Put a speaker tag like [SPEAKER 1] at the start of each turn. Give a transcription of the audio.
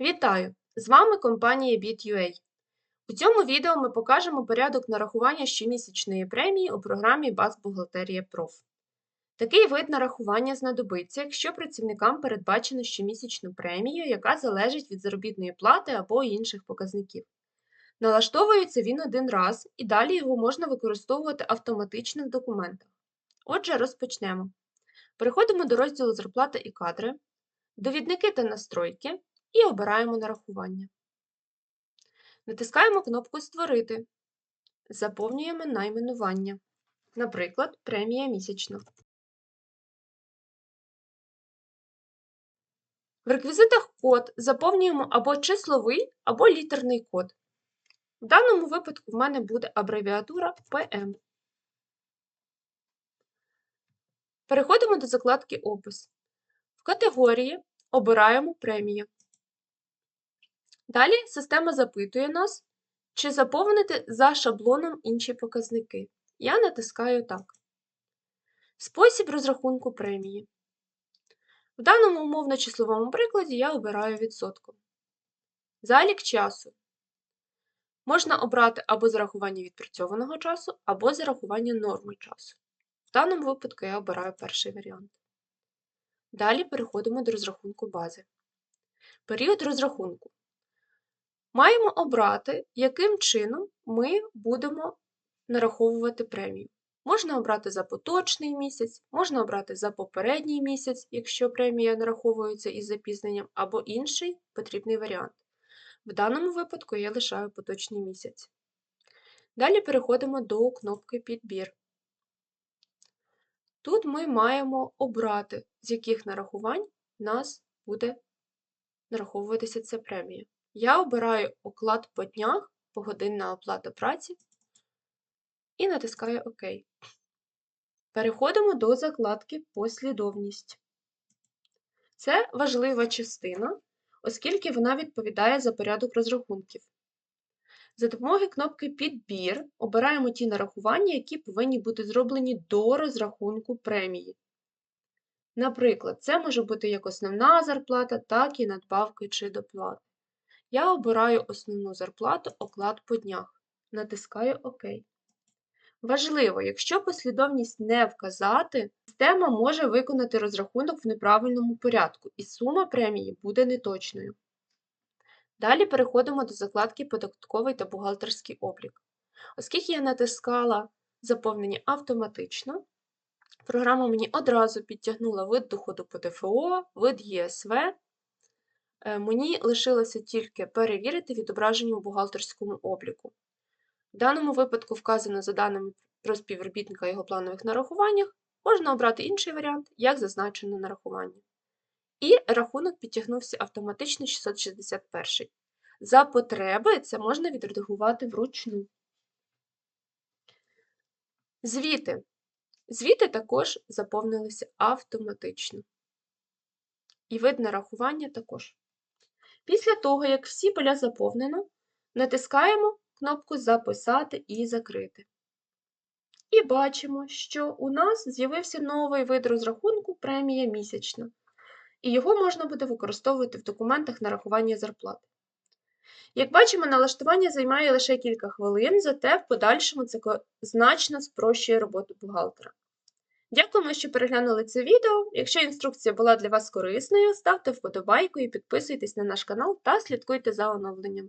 [SPEAKER 1] Вітаю! З вами компанія BitUA. У цьому відео ми покажемо порядок нарахування щомісячної премії у програмі Базбухгалтерія Проф. Такий вид нарахування знадобиться, якщо працівникам передбачено щомісячну премію, яка залежить від заробітної плати або інших показників. Налаштовується він один раз і далі його можна використовувати автоматично в документах. Отже, розпочнемо. Переходимо до розділу Зарплата і кадри, довідники та настройки і обираємо нарахування. Натискаємо кнопку Створити. Заповнюємо найменування. Наприклад, премія місячна. В реквізитах код заповнюємо або числовий, або літерний код. В даному випадку в мене буде абревіатура PM. Переходимо до закладки Опис. В категорії обираємо премію. Далі система запитує нас, чи заповнити за шаблоном інші показники. Я натискаю так. Спосіб розрахунку премії. В даному умовно-числовому прикладі я обираю відсотком. Залік часу. Можна обрати або зарахування відпрацьованого часу, або зарахування норми часу. В даному випадку я обираю перший варіант. Далі переходимо до розрахунку бази. Період розрахунку. Маємо обрати, яким чином ми будемо нараховувати премію. Можна обрати за поточний місяць, можна обрати за попередній місяць, якщо премія нараховується із запізненням, або інший потрібний варіант. В даному випадку я лишаю поточний місяць. Далі переходимо до кнопки Підбір. Тут ми маємо обрати, з яких нарахувань в нас буде нараховуватися ця премія. Я обираю оклад по днях, погодинна оплата праці і натискаю ОК. Переходимо до закладки Послідовність. Це важлива частина, оскільки вона відповідає за порядок розрахунків. За допомогою кнопки Підбір обираємо ті нарахування, які повинні бути зроблені до розрахунку премії. Наприклад, це може бути як основна зарплата, так і надбавки чи доплати. Я обираю основну зарплату оклад по днях. Натискаю ОК. Важливо, якщо послідовність не вказати, система може виконати розрахунок в неправильному порядку, і сума премії буде неточною. Далі переходимо до закладки Податковий та бухгалтерський облік. Оскільки я натискала заповнення автоматично, програма мені одразу підтягнула вид доходу по ДФО, вид ЄСВ. Е, мені лишилося тільки перевірити відображення у бухгалтерському обліку. В даному випадку вказано за даними про співробітника його планових нарахуваннях, можна обрати інший варіант, як зазначено на рахуванні. І рахунок підтягнувся автоматично 661. За потреби це можна відредагувати вручну. Звіти. Звіти також заповнилися автоматично. І вид нарахування також. Після того, як всі поля заповнено, натискаємо кнопку Записати і закрити. І бачимо, що у нас з'явився новий вид розрахунку премія місячна, і його можна буде використовувати в документах нарахування зарплати. Як бачимо, налаштування займає лише кілька хвилин, зате в подальшому це значно спрощує роботу бухгалтера. Дякуємо, що переглянули це відео. Якщо інструкція була для вас корисною, ставте вподобайку і підписуйтесь на наш канал та слідкуйте за оновленнями.